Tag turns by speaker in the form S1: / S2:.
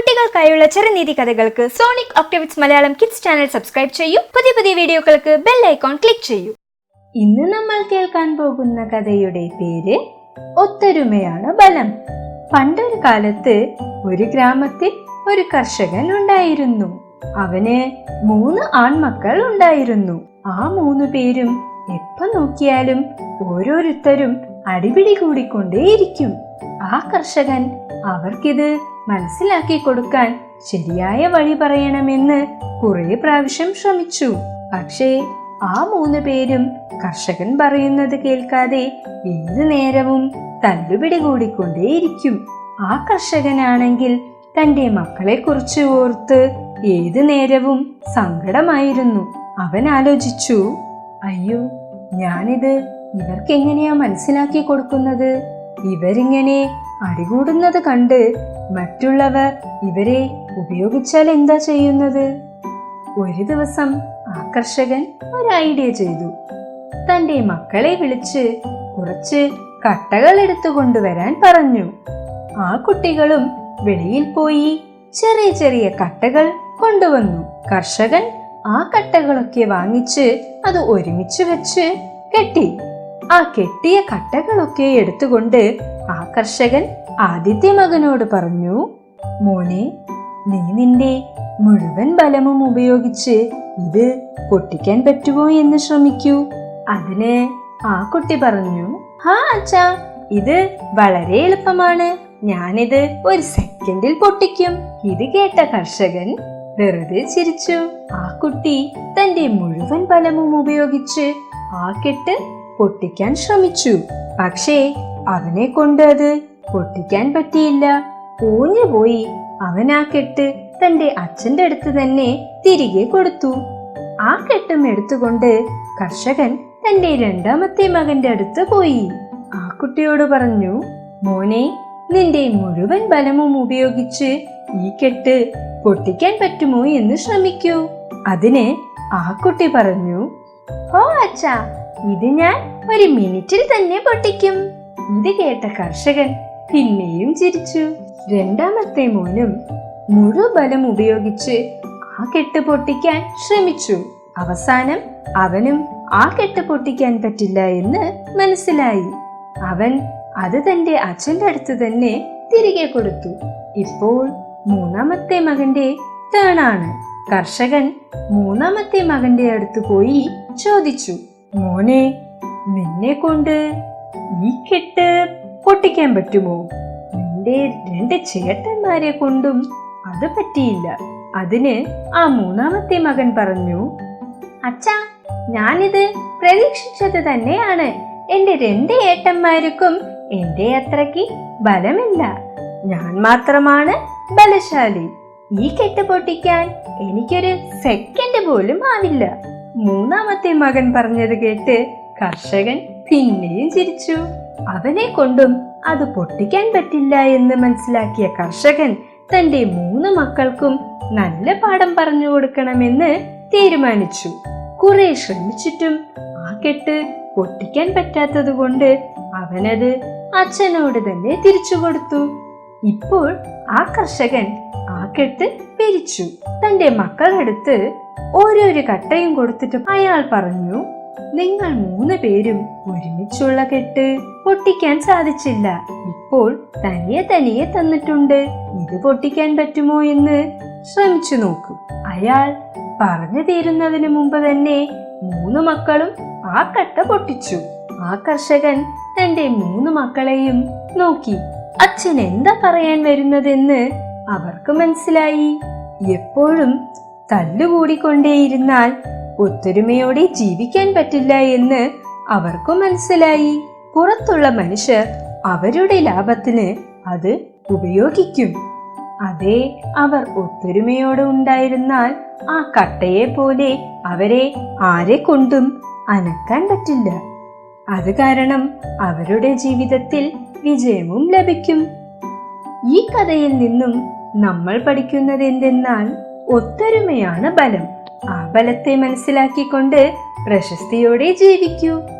S1: കുട്ടികൾക്കായുള്ള ചെറുനീതി കഥകൾക്ക് സോണിക് ഒക്ടോവിറ്റ്സ് മലയാളം കിഡ്സ് ചാനൽ സബ്സ്ക്രൈബ് ചെയ്യൂ. പുതിയ പുതിയ വീഡിയോകൾക്ക് ബെൽ ഐക്കോൺ ക്ലിക്ക് ചെയ്യൂ.
S2: ഇന്ന് നമ്മൾ കേൾക്കാൻ പോകുന്ന കഥയുടെ പേര് ഒത്തൊരുമയാണ് ബലം. പണ്ടൊരു കാലത്ത് ഒരു ഗ്രാമത്തിൽ ഒരു കർഷകൻ ഉണ്ടായിരുന്നു. അവന് മൂന്ന് ആൺമക്കൾ ഉണ്ടായിരുന്നു. ആ മൂന്ന് പേരും എപ്പോ നോക്കിയാലും ഓരോരുത്തരും അടിപിടി കൂടിക്കൊണ്ടേയിരിക്കും. ആ കർഷകൻ അവർക്കിത് മനസ്സിലാക്കി കൊടുക്കാൻ ശരിയായ വഴി പറയണമെന്ന് കുറെ പ്രാവശ്യം ശ്രമിച്ചു. പക്ഷേ ആ മൂന്ന് പേരും കർഷകൻ പറയുന്നത് കേൾക്കാതെ ഏതു നേരവും തല്ലുപിടി കൂടിക്കൊണ്ടേയിരിക്കും. ആ കർഷകനാണെങ്കിൽ തന്റെ മക്കളെ കുറിച്ച് ഓർത്ത് ഏതു നേരവും സങ്കടമായിരുന്നു. അവൻ ആലോചിച്ചു അയ്യോ ഞാനിത് ഇവർക്കെങ്ങനെയാ മനസ്സിലാക്കി കൊടുക്കുന്നത്? ഇവരിങ്ങനെ അടികൂടുന്നത് കണ്ട് മറ്റുള്ളവർ ഇവരെ ഉപയോഗിച്ചാൽ എന്താ ചെയ്യുന്നത്? ഒരു ദിവസം ആ കർഷകൻ ഒരു ഐഡിയ ചെയ്തു. തന്റെ മക്കളെ വിളിച്ച് കുറച്ച് കട്ടകൾ എടുത്തു കൊണ്ടുവരാൻ പറഞ്ഞു. ആ കുട്ടികളും വെളിയിൽ പോയി ചെറിയ ചെറിയ കട്ടകൾ കൊണ്ടുവന്നു. കർഷകൻ ആ കട്ടകളൊക്കെ വാങ്ങിച്ച് അത് ഒരുമിച്ച് വെച്ച് കെട്ടി. ആ കെട്ടിയ കട്ടകളൊക്കെ എടുത്തുകൊണ്ട് ആ കർഷകൻ ആദിത്യ മകനോട് പറഞ്ഞു മോനെ നീ നിന്റെ മുഴുവൻ ബലമും ഉപയോഗിച്ച് ഇത് പൊട്ടിക്കാൻ പറ്റുമോ എന്ന് ശ്രമിക്കൂ. അതിന് ആ കുട്ടി പറഞ്ഞു ഹാ അച്ഛാ ഇത് വളരെ എളുപ്പമാണ്. ഞാനിത് ഒരു സെക്കൻഡിൽ പൊട്ടിക്കും. ഇത് കേട്ട കർഷകൻ വെറുതെ ചിരിച്ചു. ആ കുട്ടി തന്റെ മുഴുവൻ ബലവും ഉപയോഗിച്ച് ആ കെട്ട് പൊട്ടിക്കാൻ ശ്രമിച്ചു. പക്ഷേ അവനെ കൊണ്ട് അത് പൊട്ടിക്കാൻ പറ്റിയില്ല. പോയി. അവൻ ആ കെട്ട് തന്റെ അച്ഛന്റെ അടുത്ത് തന്നെ തിരികെ കൊടുത്തു. ആ കെട്ടും എടുത്തുകൊണ്ട് കർഷകൻ തന്റെ രണ്ടാമത്തെ മകന്റെ അടുത്ത് പോയി. ആ കുട്ടിയോട് പറഞ്ഞു മോനെ നിന്റെ മുഴുവൻ ബലവും ഉപയോഗിച്ച് ഈ കെട്ട് പൊട്ടിക്കാൻ പറ്റുമോ എന്ന് ശ്രമിക്കൂ. അതിന് ആ കുട്ടി പറഞ്ഞു ഓ അച്ഛാ ഇത് ഞാൻ ഒരു മിനിറ്റിൽ തന്നെ പൊട്ടിക്കും. ഇത് കേട്ട കർഷകൻ പിന്നെയും ചിരിച്ചു. രണ്ടാമത്തെ മോനും മുഴു ബലം ഉപയോഗിച്ച് ആ കെട്ട് പൊട്ടിക്കാൻ ശ്രമിച്ചു. അവസാനം അവനും ആ കെട്ട് പൊട്ടിക്കാൻ പറ്റില്ല എന്ന് മനസ്സിലായി. അവൻ അത് തന്റെ അച്ഛന്റെ അടുത്ത് തന്നെ തിരികെ കൊടുത്തു. ഇപ്പോൾ മൂന്നാമത്തെ മകന്റെ ടേണാണ് കർഷകൻ മൂന്നാമത്തെ മകന്റെ അടുത്ത് പോയി ചോദിച്ചു മോനെ നിന്നെ കൊണ്ട് ഈ കെട്ട് പൊട്ടിക്കാൻ പറ്റുമോ? നിന്റെ രണ്ട് ചേട്ടന്മാരെ കൊണ്ടും അത് പറ്റിയില്ല. അതിന് ആ മൂന്നാമത്തെ മകൻ പറഞ്ഞു അച്ഛാ ഞാനിത് പ്രതീക്ഷിച്ചത് തന്നെയാണ്. എന്റെ രണ്ട് ഏട്ടന്മാർക്കും എന്റെ അത്രയ്ക്ക് ബലമില്ല. ഞാൻ മാത്രമാണ് ബലശാലി. ഈ കെട്ട് പൊട്ടിക്കാൻ എനിക്കൊരു സെക്കൻഡ് പോലും ആവില്ല. മൂന്നാമത്തെ മകൻ പറഞ്ഞത് കേട്ട് കർഷകൻ പിന്നെയും ചിരിച്ചു. അവനെ കൊണ്ടും അത് പൊട്ടിക്കാൻ പറ്റില്ല എന്ന് മനസ്സിലാക്കിയ കർഷകൻ തന്റെ മൂന്ന് മക്കൾക്കും നല്ല പാഠം പറഞ്ഞു കൊടുക്കണമെന്ന് തീരുമാനിച്ചു. കുറെ ശ്രമിച്ചിട്ടും ആ കെട്ട് പൊട്ടിക്കാൻ പറ്റാത്തത് കൊണ്ട് അവനത് അച്ഛനോട് തന്നെ തിരിച്ചു കൊടുത്തു. ഇപ്പോൾ ആ കർഷകൻ ആ കെട്ട് പിരിച്ചു. തന്റെ മക്കളടുത്ത് ഓരോരു കട്ടയും കൊടുത്തിട്ട് അയാൾ പറഞ്ഞു നിങ്ങൾ മൂന്ന് പേരും ഒരുമിച്ചുള്ള കെട്ട് പൊട്ടിക്കാൻ സാധിച്ചില്ല. ഇപ്പോൾ തനിയെ തനിയെ തന്നിട്ടുണ്ട്. ഇത് പൊട്ടിക്കാൻ പറ്റുമോ എന്ന് ശ്രമിച്ചു നോക്കൂ. അയാൾ പറഞ്ഞു തീരുന്നതിന് മുമ്പ് തന്നെ മൂന്ന് മക്കളും ആ കട്ട പൊട്ടിച്ചു. ആ കർഷകൻ തന്റെ മൂന്ന് മക്കളെയും നോക്കി. അച്ഛൻ എന്താ പറയാൻ വരുന്നതെന്ന് അവർക്ക് മനസ്സിലായി. എപ്പോഴും തല്ലുകൂടിക്കൊണ്ടേയിരുന്നാൽ ഒത്തൊരുമയോടെ ജീവിക്കാൻ പറ്റില്ല എന്ന് അവർക്കും മനസ്സിലായി. പുറത്തുള്ള മനുഷ്യർ അവരുടെ ലാഭത്തിന് അത് ഉപയോഗിക്കും. അതേ അവർ ഒത്തൊരുമയോടെ ഉണ്ടായിരുന്നാൽ ആ കട്ടയെ പോലെ അവരെ ആരെ കൊണ്ടും അനക്കാൻ പറ്റില്ല. അത് കാരണം അവരുടെ ജീവിതത്തിൽ വിജയവും ലഭിക്കും. ഈ കഥയിൽ നിന്നും നമ്മൾ പഠിക്കുന്നത് എന്തെന്നാൽ ഒത്തൊരുമയാണ് ബലം. ആ ബലത്തെ മനസ്സിലാക്കിക്കൊണ്ട് പ്രശസ്തിയോടെ ജീവിക്കൂ.